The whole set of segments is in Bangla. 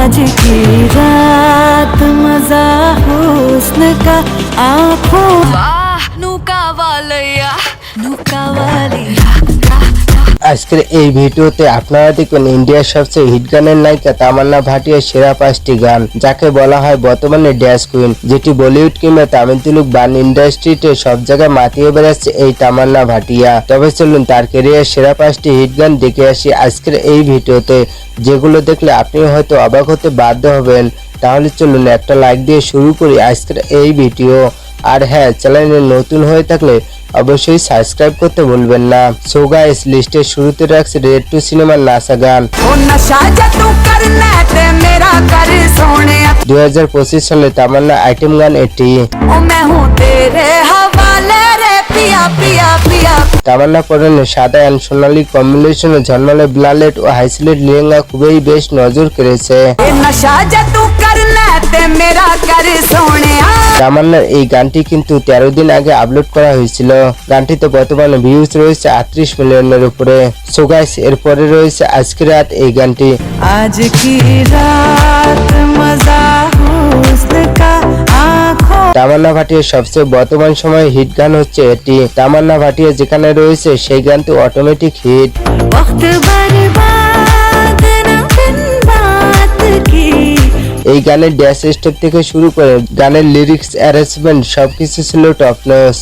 आज की रात मजा हुस्न का आंखों वाह नुका वालिया नुका वालिया আজকের এই ভিডিওতে আপনারা দেখবেন ইন্ডিয়ার সবচেয়ে হিট গানের নায়িকা তামান্না ভাটিয়ার সেরা পাঁচটি গান, যাকে বলা হয় বর্তমানে ড্যাশ কুইন যেটি বলিউড কিংবা তামিল তেলুগ গান ইন্ডাস্ট্রিতে সব জায়গায় মাতিয়ে বেড়াচ্ছে এই তামান্না ভাটিয়া। তবে চলুন তার কেরিয়ার সেরা পাঁচটি হিট গান দেখে আসি আজকের এই ভিডিওতে, যেগুলো দেখলে আপনি হয়তো অবাক হতে বাধ্য হবেন। তাহলে চলুন একটা লাইক দিয়ে শুরু করি আজকের এই ভিডিও। আর হ্যাঁ চ্যানেলে নতুন হয়ে থাকলে অবশ্যই সাবস্ক্রাইব করতে ভুলবেন না। সো গাইস লিস্টের শুরুতে রাখছে রেড টু সিনেমার নাসা গান। দু হাজার পঁচিশ সালে তামান্না আইটেম গান এটি। তামান্না পরনে সাদা অ্যান্ড সোনালি কম্বিনেশনে ঝলমলে ব্লালেট ও হাইসিলেট লেহেঙ্গা খুবই বেশ নজর কেড়েছে। তামান্নার এই গানটি কিন্তু তেরো দিন আগে আপলোড করা হয়েছিল। গানটিতে বর্তমানে ভিউজ রয়েছে আটত্রিশ মিলিয়নের উপরে। সোগাইস এরপরে রয়েছে আজকে রাত এই গানটি। আজ কি রাত? মজা তামান্না ভাটিয়ার সবচেয়ে বর্তমান সময়ে হিট গান হচ্ছে এটি। তামান্না ভাটিয়া যেখানে রয়েছে সেই গানটি অটোমেটিক হিট এই গানের ড্যাশ স্টেপ থেকে শুরু করে গানের লিরিক্স অ্যারেঞ্জমেন্ট সবকিছু ছিল টপ ক্লাস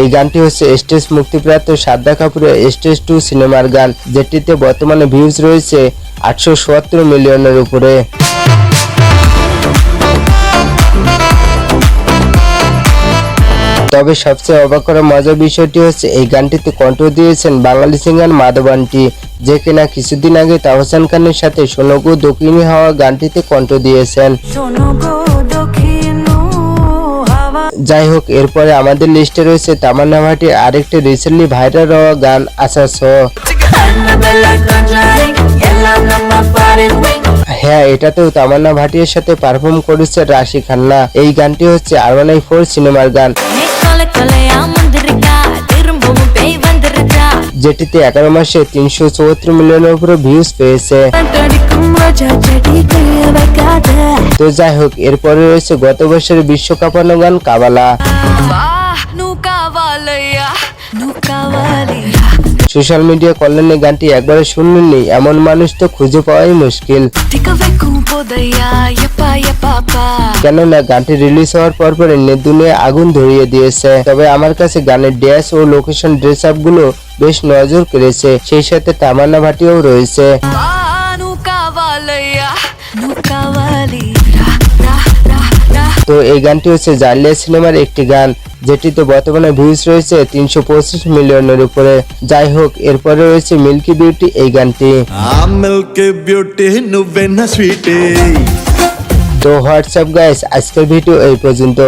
এই গানটি হচ্ছে স্টেজ মুক্তিপ্রাপ্ত সাদ্দা কাপুরের স্টেজ টু সিনেমার গান, যেটিতে বর্তমানে ভিউজ রয়েছে আটশো সত্তর মিলিয়নের উপরে। তবে সবচেয়ে অবাক করা মজার বিষয়টি হচ্ছে এই গানটিতে কণ্ঠ দিয়েছেন বাঙালি সিঙ্গার মাধবান্টি যে কিনা কিছুদিন আগে তাহসান খানের সাথে সোনগু দক্ষিণী হওয়া গানটিতে কণ্ঠ দিয়েছেন। যাই হোক এরপরে আমাদের লিস্টে রয়েছে তামান্না ভাটির আরেকটি রিসেন্টলি ভাইরাল হওয়া গান ছ হ্যাঁ এটাতেও তামান্না ভাটিয়ার সাথে পারফর্ম করেছে রাশি খান্না। এই গানটি হচ্ছে আরওয়ানাই ফোর সিনেমার গান। যেটিতে এগারো মাসে তিনশো চৌত্রিশ মিলিয়নের উপরে ভিউজ পেয়েছে তো যাই হোক এরপরে রয়েছে গত বছরের বিশ্বকাপানো গান কাবালা সোশ্যাল মিডিয়া কল্যাণে গানটি একবারে শুনলেনি এমন মানুষ তো খুঁজে পাওয়াই মুশকিল কেননা গানটি রিলিজ হওয়ার পর পরে নেট আগুন ধরিয়ে দিয়েছে। তবে আমার কাছে গানের ড্যাস ও লোকেশন ড্রেস আপগুলো বেশ নজর কেড়েছে। সেই সাথে তামান্না ভাটিও রয়েছে। তো এই গানটি হচ্ছে জার্লিয়া সিনেমার একটি গান যেটিতে বর্তমানে ভিউজ রয়েছে তিনশো পঁচিশ মিলিয়নের উপরে। যাই হোক এরপরে রয়েছে মিল্কি বিউটি এই গানটি। তো হোয়াটসঅ্যাপ গাইস আজকের ভিডিও এই পর্যন্ত।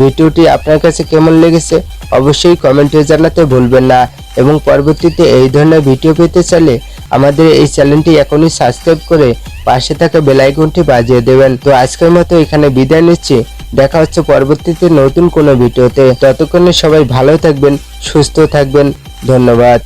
ভিডিওটি আপনার কাছে কেমন লেগেছে অবশ্যই কমেন্টে জানাতে ভুলবেন না। এবং পরবর্তীতে এই ধরনের ভিডিও পেতে চাইলে আমাদের এই চ্যানেলটি এখনই সাবস্ক্রাইব করে পাশে থাকা বেলাইকনটি বাজিয়ে দেবেন। তো আজকের মতো এখানে বিদায় নিচ্ছি। দেখা হচ্ছে পরবর্তীতে নতুন কোনো ভিডিওতে। ততক্ষণে সবাই ভালো থাকবেন সুস্থ থাকবেন। ধন্যবাদ।